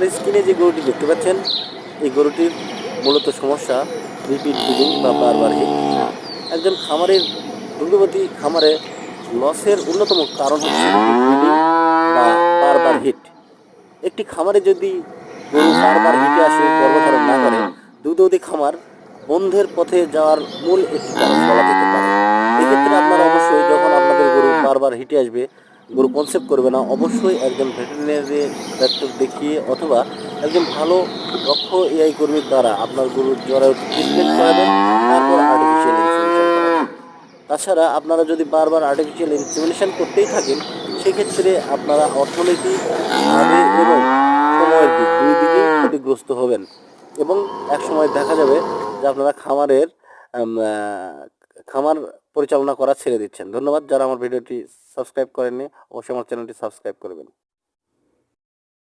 আপনার স্ক্রিনে যে গরুটি দেখতে পাচ্ছেন, এই গরুটির মূলত সমস্যা রিপিট ব্লিডিং বা বারবার হিট। একজন খামারের দুর্গবতী খামারে লসের অন্যতম কারণ হচ্ছে বা বারবার হিট। একটি খামারে যদি গরু বারবার হিটে আসে, গর্ভধারণ না করে দুধবতী খামার বন্ধের পথে যাওয়ার মূল একটি কারণ বলা যেতে পারে। এক্ষেত্রে আপনারা অবশ্যই যখন আপনাদের গরু বারবার হিটে আসবে গরু কনসেপ্ট করবে না, অবশ্যই একজন ভেটেরিনারি ডাক্তার দেখিয়ে অথবা একজন ভালো দক্ষ এআই কর্মীর দ্বারা আপনার গরুর জ্বরের ট্রিটমেন্ট করাবেন, তারপর আর্টিফিশিয়াল তাছাড়া আপনারা যদি বারবার আর্টিফিশিয়াল ইনসুলেশন করতেই থাকেন, সেক্ষেত্রে আপনারা অর্থনৈতিকভাবে এবং সময়ের দিক দুই দিকেই ক্ষতিগ্রস্ত হবেন। এবং এক সময় দেখা যাবে যে আপনারা খামারের খামার পরিচালনা করা ছেড়ে দিচ্ছেন। ধন্যবাদ। যারা আমার ভিডিওটি সাবস্ক্রাইব করেননি, অবশ্যই আমার চ্যানেলটি সাবস্ক্রাইব করবেন।